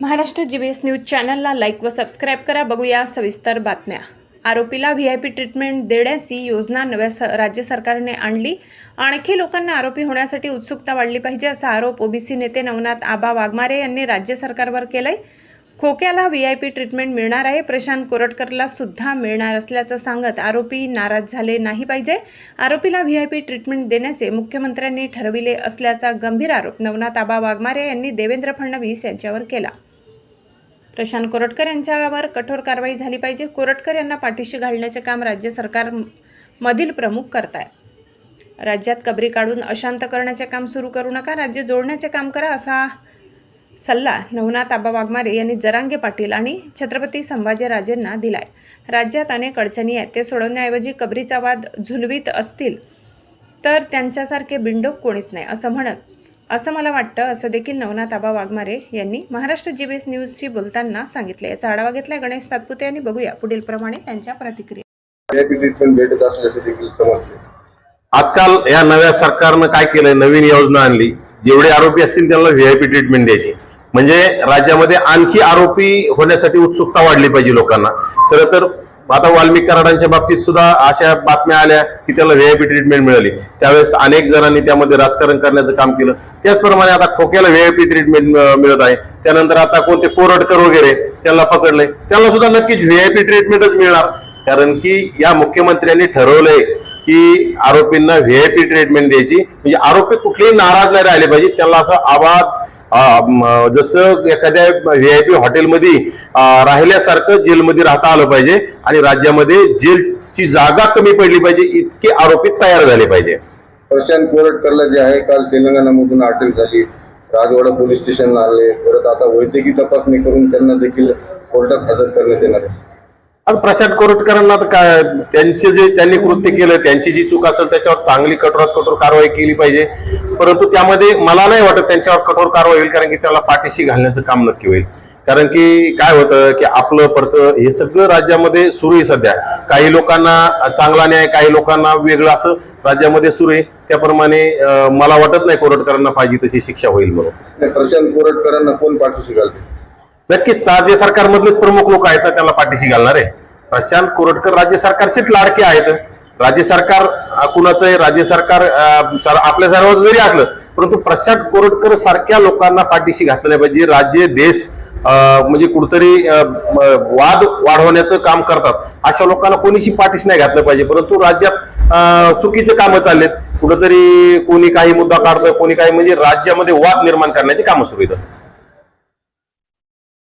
Maharashtra G B S news चॅनलला like व subscribe करा. बघूया सविस्तर बातम्या. आरोपीला व्ही आय पी ट्रीटमेंट देण्याची योजना नव्या स राज्य सरकारने आणली. आणखी लोकांना आरोपी होण्यासाठी उत्सुकता वाढली पाहिजे असा आरोप ओबीसी नेते नवनाथ आबा वाघमारे यांनी राज्य सरकारवर केलाय. खोक्याला व्ही आय पी ट्रीटमेंट मिळणार आहे. प्रशांत कोरटकरला सुद्धा मिळणार असल्याचं सांगत आरोपी नाराज झाले नाही पाहिजे. आरोपीला व्ही आय पी ट्रीटमेंट देण्याचे मुख्यमंत्र्यांनी ठरविले असल्याचा गंभीर आरोप नवनाथ आबा वाघमारे यांनी देवेंद्र फडणवीस यांच्यावर केला. प्रशांत कोरटकर यांच्यावर कठोर कारवाई झाली पाहिजे. कोरटकर यांना पाठीशी घालण्याचे काम राज्य सरकार मधील प्रमुख करत आहे राज्यात कबरी काढून अशांत करण्याचे काम सुरू करू नका. राज्य जोडण्याचे काम करा असा सल्ला नवनाथ आबा वाघमारे यांनी जरांगे पाटील आणि छत्रपती संभाजीराजेंना दिलाय. राज्यात अनेक अडचणी आहेत. ते सोडवण्याऐवजी कबरीचा वाद झुलवीत असतील तर त्यांच्यासारखे बिंडोक कोणीच नाही असं म्हणत असं मला वाटतं असं देखील नवनाथ आबा वाघमारे यांनी महाराष्ट्र जी बी एस न्यूजशी बोलताना सांगितले. याचा आढावा घेतलाय गणेश सातपुते यांनी. बघूया पुढील प्रमाणे त्यांच्या प्रतिक्रिया. आजकाल या नव्या सरकारनं काय केलंय? नवीन योजना आणली. जेवढे आरोपी असतील त्यांना व्हीआयपी ट्रीटमेंट द्यायची. म्हणजे राज्यामध्ये आणखी आरोपी होण्यासाठी उत्सुकता वाढली पाहिजे लोकांना. खरं तर आता वाल्मिक कराडांच्या बाबतीत सुद्धा अशा बातम्या आल्या की त्याला व्हीआयपी ट्रीटमेंट मिळाली. त्यावेळेस अनेक जणांनी त्यामध्ये राजकारण करण्याचं काम केलं. त्याचप्रमाणे आता खोक्याला व्हीआयपी ट्रीटमेंट मिळत आहे. त्यानंतर आता कोणते कोरडकर वगैरे त्यांना पकडले त्यांना सुद्धा नक्कीच व्हीआयपी ट्रीटमेंटच मिळणार. कारण की या मुख्यमंत्र्यांनी ठरवलंय की आरोपींना व्हीआयपी ट्रीटमेंट द्यायची. म्हणजे आरोपी कुठलेही नाराज नाही राहिले पाहिजे. त्यांना असं आवाज जसं एखाद्या व्हीआयपी हॉटेलमध्ये अं, राहिल्यासारखं जेलमध्ये राहता आलं पाहिजे आणि राज्यामध्ये जेलची जागा कमी पडली पाहिजे इतके आरोपी तयार झाले पाहिजे. प्रशांत कोरटकरला जे आहे काल तेलंगणामधून अटक झाली. राजवाडा पोलीस स्टेशनला आले. परत आता वैद्यकीय तपासणी करून त्यांना देखील कोर्टात हजर करण्यात येणार आहे. आता प्रशांत कोरटकरांना तर काय त्यांचे जे त्यांनी कृत्य केलं त्यांची जी चूक असेल त्याच्यावर चांगली कठोरात कठोर कारवाई केली पाहिजे. परंतु त्यामध्ये मला नाही वाटत त्यांच्यावर कठोर कारवाई होईल कारण की त्याला पाठीशी घालण्याचं काम नक्की होईल. कारण की काय होतं की आपलं परत हे सगळं राज्यामध्ये सुरू आहे सध्या. काही लोकांना चांगला न्याय काही लोकांना वेगळं असं राज्यामध्ये सुरू आहे. त्याप्रमाणे मला वाटत नाही कोरटकरांना पाहिजे तशी शिक्षा होईल म्हणून. प्रशांत कोरटकरांना कोण पाठीशी घालते नक्कीच राज्य सरकारमधलेच प्रमुख लोक आहेत त्याला पाठीशी घालणार आहे. प्रशांत कोरटकर राज्य सरकारचेच लाडके आहेत. राज्य सरकार कुणाचं आहे राज्य सरकार आपल्या सर्वांचं जरी असलं परंतु प्रशांत कोरटकर सारख्या लोकांना पाठीशी घातलं नाही पाहिजे. राज्य देश म्हणजे कुठतरी वाद वाढवण्याचं काम करतात. अशा लोकांना कोणीशी पाठीशी नाही घातलं पाहिजे. परंतु राज्यात चुकीचे कामं चाललेत. कुठंतरी कोणी काही मुद्दा काढतं कोणी काही म्हणजे राज्यामध्ये वाद निर्माण करण्याची कामं सुरू आहेत.